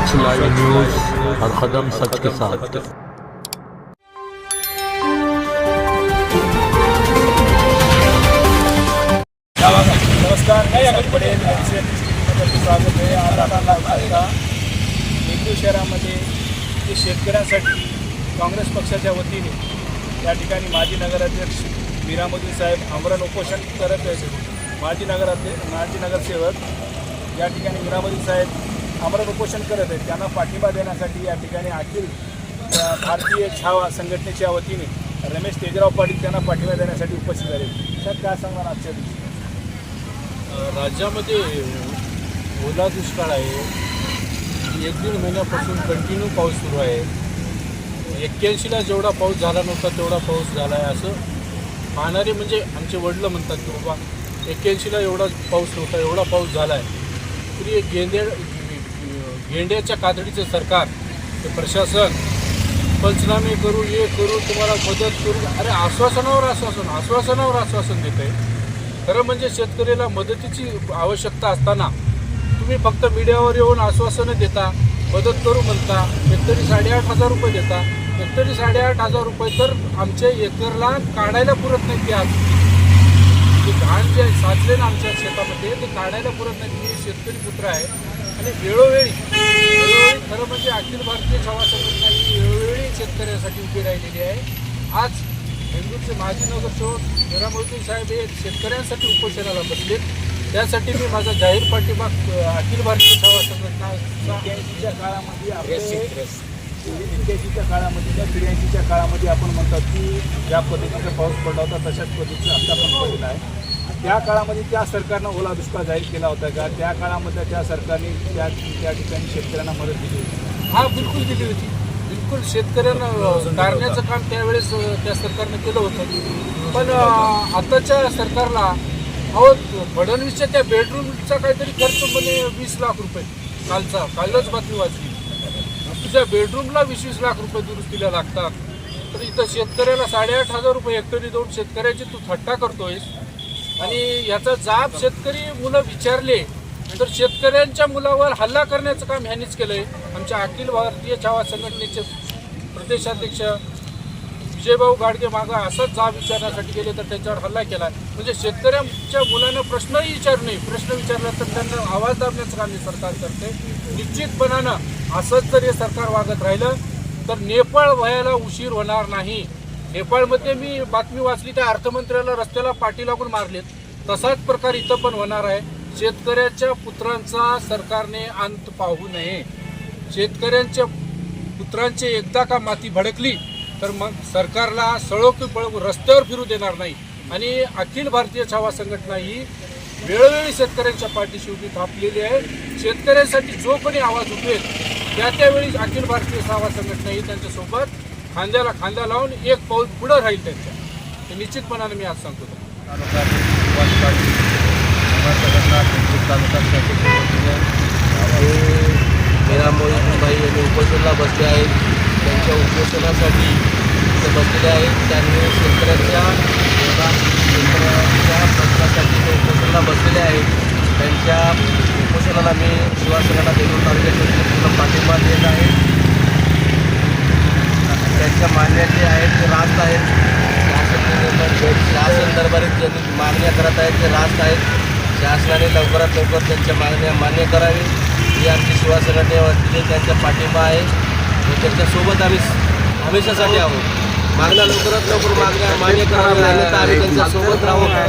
सच live news हर कदम सच के साथ। नमस्कार मैं अमित पटेल स्वागत आहे. आज हिंदू शहरामध्ये जे शेतकऱ्यांसाठी काँग्रेस पक्षाच्या वतीने या ठिकाणी माजी नगराध्यक्ष मीरामोदी साहेब आमरण उपोषण करत आहेत. माजी नगराध्यक्ष माजी नगरसेवक या ठिकाणी मीरामोदी साहेब आमरण उपोषण करत आहेत. त्यांना पाठिंबा देण्यासाठी या ठिकाणी अखिल भारतीय छावा संघटनेच्या वतीने रमेश तेजराव पाटील त्यांना पाठिंबा देण्यासाठी उपस्थित झाले. सर काय सांगणार आजच्या दिवशी? राज्यामध्ये ओला दुष्काळ आहे. एक दीड महिन्यापासून कंटिन्यू पाऊस सुरू आहे. एक्क्याऐंशीला जेवढा पाऊस झाला नव्हता तेवढा पाऊस झाला आहे असं पाहणारे म्हणजे आमचे वडलं म्हणतात की बाबा एक्क्याऐंशीला एवढा पाऊस नव्हता एवढा पाऊस झाला आहे. तरी एक येंड्याच्या कातडीचं सरकार ते प्रशासन पंचनामे करू हे करू तुम्हाला मदत करू. अरे आश्वासनावर आश्वासन आश्वासनावर आश्वासन देत आहे खरं म्हणजे शेतकऱ्याला मदतीची आवश्यकता असताना तुम्ही फक्त मीडियावर येऊन आश्वासनं देता मदत करू म्हणता एकतरी साडेआठ हजार रुपये देता एकतरी साडेआठ हजार रुपये तर आमच्या एकरला काढायला पुरत नाही ते आज. जे घाण जे साचले ना आमच्या शेतामध्ये ते काढायला पुरत नाही मी शेतकरी पुत्र आहे आणि वेळोवेळी खरं म्हणजे अखिल भारतीय छावा संघटना ही वेळोवेळी शेतकऱ्यासाठी उभी राहिलेली आहे. आज बेंगळूरचे माजी नगरसेवक मीरामोदी साहेब हे शेतकऱ्यांसाठी उपोषणाला बसले. त्यासाठी मी माझा जाहीर पाठिंबा अखिल भारतीय छावा संघटना काळामध्ये एक्क्याऐंशीच्या काळामध्ये त्या त्र्याऐंशीच्या काळामध्ये आपण म्हणतात की ज्या पद्धतीचा पाऊस पडला होता तशाच पद्धतीचा आता पण पडलेला आहे. त्या काळामध्ये त्या सरकारनं ओला दुष्काळ जाहीर केला होता का? त्या काळामध्ये त्या सरकारने त्या त्या ठिकाणी शेतकऱ्यांना मदत दिली होती. हा बिलकुल दिली होती. बिलकुल शेतकऱ्यांना अ, तारण्याचं काम त्यावेळेस त्या सरकारनं केलं होतं. पण आताच्या सरकारला अहो फडणवीसच्या त्या बेडरूमचा काहीतरी खर्च म्हणे वीस लाख रुपये. कालचा कालच बातमी वाचली. तुझ्या बेडरूमला वीस वीस लाख रुपये दुरुस्तीला लागतात. तर इथं शेतकऱ्याला साडेआठ हजार रुपये हेक्टरी देऊन शेतकऱ्याची तू थट्टा करतोयस. आणि याचा जाब शेतकरी मुलं विचारले तर शेतकऱ्यांच्या मुलावर हल्ला करण्याचं काम ह्यांनीच केलंय. आमच्या अखिल भारतीय छावा संघटनेचे प्रदेशाध्यक्ष विजयभाऊ गाडगे मागं असाच जाब विचारण्यासाठी गेले तर त्यांच्यावर हल्ला केला. म्हणजे शेतकऱ्यांच्या मुलांना प्रश्नही विचारू नये. प्रश्न विचारला तर त्यांना आवाज दाबण्याचं काम हे सरकार करते. निश्चितपणानं असंच जर हे सरकार वागत राहिलं तर नेपाळ व्हायला उशीर होणार नाही. नेपाळमध्ये मी बातमी वाचली त्या अर्थमंत्र्याला रस्त्याला पाठी लागून मारलेत. तसाच प्रकार इथं पण होणार आहे. शेतकऱ्याच्या पुत्रांचा सरकारने अंत पाहू नये. शेतकऱ्यांच्या पुत्रांची एकदा का माती भडकली तर मग सरकारला सळोकी पळवू रस्त्यावर फिरू देणार नाही. आणि अखिल भारतीय छावा संघटना ही वेळोवेळी शेतकऱ्यांच्या पाठीशी उभी थापलेली आहे. शेतकऱ्यांसाठी जो कोणी आवाज उठवेल त्या त्यावेळी अखिल भारतीय छावा संघटना ही त्यांच्यासोबत खांद्याला खांदा लावून एक पाऊल पुढं राहील त्यांच्या. हे निश्चितपणाने मी आज सांगतो तालुका सुभाष यांनी उपोषणाला बसले आहेत. त्यांच्या उपोषणासाठी ते बसलेले आहेत. त्यांनी शेतकऱ्यांच्या शेतकऱ्यांच्या प्रश्नासाठी ते उपोषणाला बसलेले आहेत. त्यांच्या उपोषणाला मी शिवसेनेला देऊन तालुक्याच्या पूर्ण पाठिंबा देत आहे त्यांच्या मागण्या जे आहेत ते रास्त आहेत शासन शासन दरबारीत ज्यांनी मागण्या करत आहेत ते रास्त आहेत शासनाने लवकरात लवकर त्यांच्या मागण्या मान्य करावी. ही आमची शिवसेनेवरती त्यांचा पाठिंबा आहे. व त्यांच्यासोबत आम्ही हमेशासाठी आहोत. मागण्या लवकरात लवकर मागण्या मान्य कराव्या. आम्ही त्यांच्यासोबत राहू आहे.